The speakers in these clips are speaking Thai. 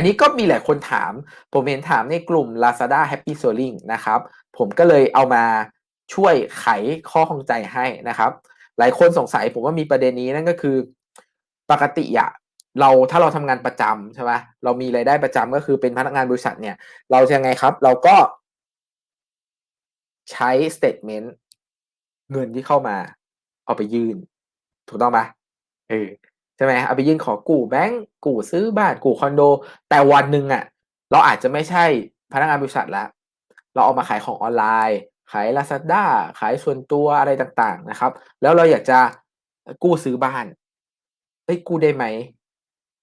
อันนี้ก็มีหลายคนถาม ผมเห็นถามในกลุ่ม Lazada Happy Selling นะครับ ผมก็เลยเอามาช่วยไขข้อข้องใจให้นะครับ หลายคนสงสัยผมว่ามีประเด็นนี้นั่นก็คือ ปกติอะเราถ้าเราทำงานประจำใช่ไหมเรามีรายได้ประจำก็คือเป็นพนักงานบริษัทเนี่ย เราจะไงครับ เราก็ ใช้ statement เงินที่เข้ามา เอาไปยื่น ถูกต้องไหมเออ ช่ไหมเอาไปยื่นขอกู้แบงก์กู้ซื้อบ้านกู้คอนโด แต่วันหนึ่งอะเราอาจจะไม่ใช่พนักงานบริษัทแล้ว เราเอามาขายของออนไลน์ ขาย Lazada ขายส่วนตัวอะไรต่างๆนะครับ แล้วเราอยากจะกู้ซื้อบ้านเอ้ยกู้ได้ไหม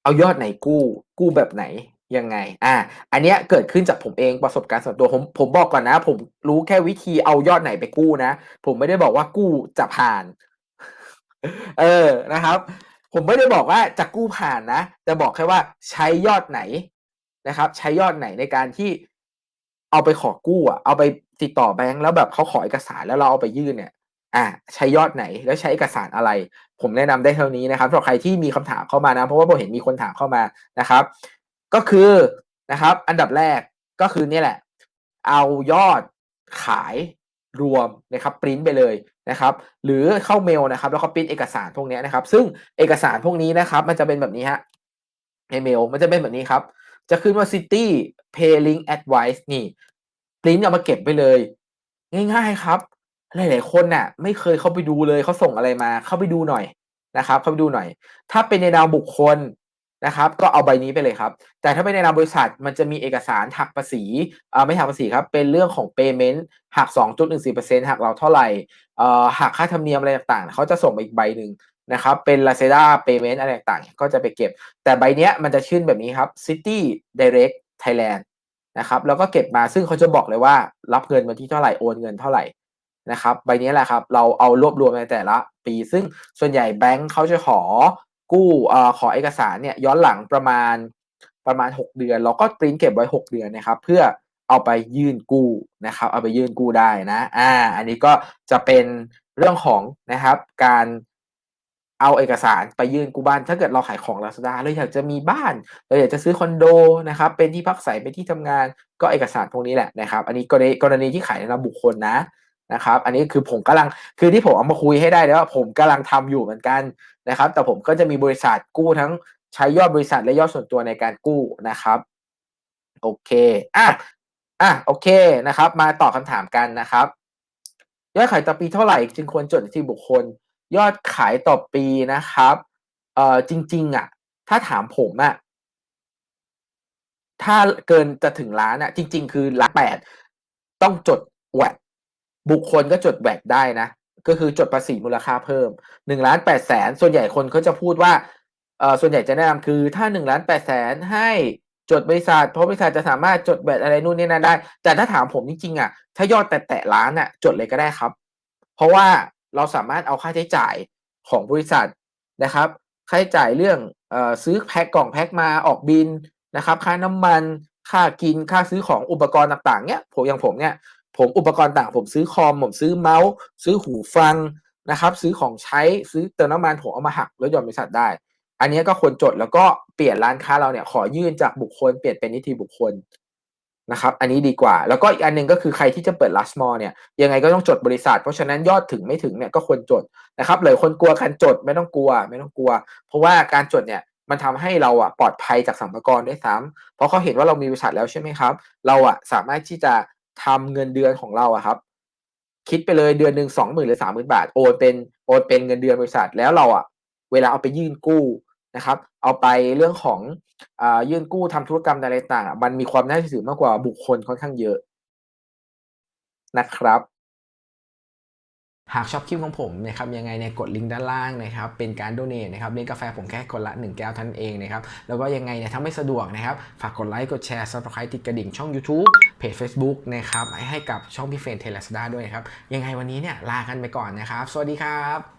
เอายอดไหนกู้ กู้แบบไหนยังไง อ่า อันเนี้ยเกิดขึ้นจากผมเองประสบการณ์ส่วนตัวผมผมบอกก่อนนะ ผมรู้แค่วิธีเอายอดไหนไปกู้นะ ผมไม่ได้บอกว่ากู้จะผ่าน เออนะครับ ผมไม่ได้บอกว่าจะกู้ผ่านนะ แต่บอกแค่ว่าใช้ยอดไหนนะครับ ใช้ยอดไหนในการที่เอาไปขอกู้อะเอาไปติดต่อแบงก์แล้วแบบเขาขอเอกสารแล้วเราเอาไปยื่นเนี่ย อ่า ใช้ยอดไหนแล้วใช้เอกสารอะไร ผมแนะนำได้เท่านี้นะครับสำหรับใครที่มีคำถามเข้ามานะ เพราะว่าผมเห็นมีคนถามเข้ามานะครับ ก็คือนะครับ อันดับแรกก็คือเนี่ยแหละ เอายอดขาย รวมนะครับปริ้นไปเลยนะครับ หรือเข้าเมลนะครับ แล้วก็ปริ้นเอกสารพวกนี้นะครับ ซึ่งเอกสารพวกนี้นะครับ มันจะเป็นแบบนี้ฮะในเมลมันจะเป็นแบบนี้ครับ จะขึ้นว่า city pay link advice นี่ปริ้นเอามาเก็บไปเลย ง่ายๆครับ หลายๆคนน่ะ ไม่เคยเข้าไปดูเลยเขาส่งอะไรมา เข้าไปดูหน่อยนะครับ เข้าไปดูหน่อย ถ้าเป็นในนามบุคคล นะครับ ก็เอาใบนี้ไปเลยครับ แต่ถ้าเป็นในนามบริษัทมันจะมีเอกสารหักภาษีอ่าไม่หักภาษีครับ เป็นเรื่องของ payment หัก 2.14%หักเราเท่าไหร่เอ่อหักค่าธรรมเนียมอะไรต่างๆ เขาจะส่งมาอีกใบหนึ่งนะครับ เป็น Lazada payment อะไรต่างๆ ก็จะไปเก็บ แต่ใบเนี้ยมันจะขึ้นแบบนี้ครับ City Direct Thailand นะครับ แล้วก็เก็บมาซึ่งเขาจะบอกเลยว่า รับเงินวันที่เท่าไหร่ โอนเงินเท่าไหร่นะครับ ใบนี้แหละครับ เราเอารวบรวมในแต่ละ ปี ซึ่งส่วนใหญ่แบงค์เขาจะขอ กู้อขอเอกสารเนี่ยย้อนหลังประมาณประมาณ 6 เดือน เราก็ปริ้นเก็บไว้ 6 เดือนนะครับเพื่อเอาไปยื่นกู้นะครับเอาไปยื่นกู้ได้นะอ่าอันนี้ก็จะเป็นเรื่องของนะครับการเอาเอกสารไปยื่นกู้บ้าน ถ้าเกิดเราขายของ Lazada เราอยากจะมีบ้านเราอยากจะซื้อคอนโดนะครับเป็นที่พักอาศัยเป็นที่ทำงานก็เอกสารพวกนี้แหละนะครับ อันนี้กรณีกรณีที่ขายในนามบุคคลนะนะครับ อันนี้คือผมกำลังคือที่ผมเอามาคุยให้ได้แล้วว่าผมกำลังทำอยู่เหมือนกัน นะครับ แต่ผมก็จะมีบริษัทกู้ทั้งใช้ยอดบริษัทและยอดส่วนตัวในการกู้นะครับ โอเคอะอะโอเคนะครับ มาตอบคำถามกันนะครับ ยอดขายต่อปีเท่าไหร่จึงควรจดที่บุคคล ยอดขายต่อปีนะครับเอ่อจริง ๆ อะ ถ้าถามผมอะถ้าเกินจะถึงล้านอะ จริง ๆ คือล้านแปดต้องจดแวดบุคคลก็จดแวดได้นะ ก็คือจดภาษีมูลค่าเพิ่มหนึ่งล้านแปดแสนส่วนใหญ่คนเขาจะพูดว่าเออส่วนใหญ่จะแนะนำคือถ้าหนึ่งล้านแปดแสนให้จดบริษัทเพราะบริษัทจะสามารถจดแวดอะไรนู่นนี่นั่นได้ แต่ถ้าถามผมจริงๆอะถ้ายอดแต่แตะล้านอะจดเลยก็ได้ครับ เพราะว่าเราสามารถเอาค่าใช้จ่ายของบริษัทนะครับค่าใช้จ่ายเรื่องออซื้อแพ็คกล่องแพ็คมาออกบินนะครับ ค่าน้ำมันค่ากินค่าซื้อของอุปกรณ์ต่างๆเนี้ยผมอย่างผมเนี่ย ผมอุปกรณ์ต่างผมซื้อคอมผมซื้อเมาส์ ซื้อหูฟังนะครับ ซื้อของใช้ซื้อเติมน้ำมันผมเอามาหักลดหย่อนบริษัทได้ อันนี้ก็ควรจดแล้วก็เปลี่ยนร้านค้าเราเนี่ยขอยื่นจากบุคคลเปลี่ยนเป็นนิติบุคคลนะครับ อันนี้ดีกว่า แล้วก็อีกอันหนึ่งก็คือใครที่จะเปิด last mall เนี่ย ยังไงก็ต้องจดบริษัท เพราะฉะนั้นยอดถึงไม่ถึงเนี่ยก็ควรจดนะครับเลยคนกลัวการจดไม่ต้องกลัว ไม่ต้องกลัว เพราะว่าการจดเนี่ยมันทำให้เราอะปลอดภัยจากสรรพากรด้วยซ้ำเพราะเขาเห็นว่าเรามีบริษัทแล้วใช่ไหมครับ เราอะสามารถที่จะ ทำเงินเดือนของเราอะครับ คิดไปเลยเดือนหนึ่งสองหมื่นหรือสามหมื่นบาทโอนเป็นโอนเป็นเงินเดือนบริษัทแล้วเราอะเวลาเอาไปยื่นกู้นะครับ เอาไปเรื่องของอ่ายื่นกู้ทำธุรกรรมอะไรต่างมันมีความน่าเชื่อถือมากกว่าบุคคลค่อนข้างเยอะนะครับ หากชอบคลิปของผมนะครับยังไงเนี่ยกดลิงก์ด้านล่างนะครับเป็นการโดเนทนะครับเลี้ยงกาแฟผมแค่คนละ 1 แก้วท่านเองนะครับแล้วก็ยังไงเนี่ยถ้าไม่สะดวกนะครับฝากกดไลค์กดแชร์ subscribe ติดกระดิ่งช่อง YouTube เพจ Facebook นะครับให้กับช่องพี่เฟรนเทเลสดาด้วยนะครับยังไงวันนี้เนี่ยลากันไปก่อนนะครับ สวัสดีครับ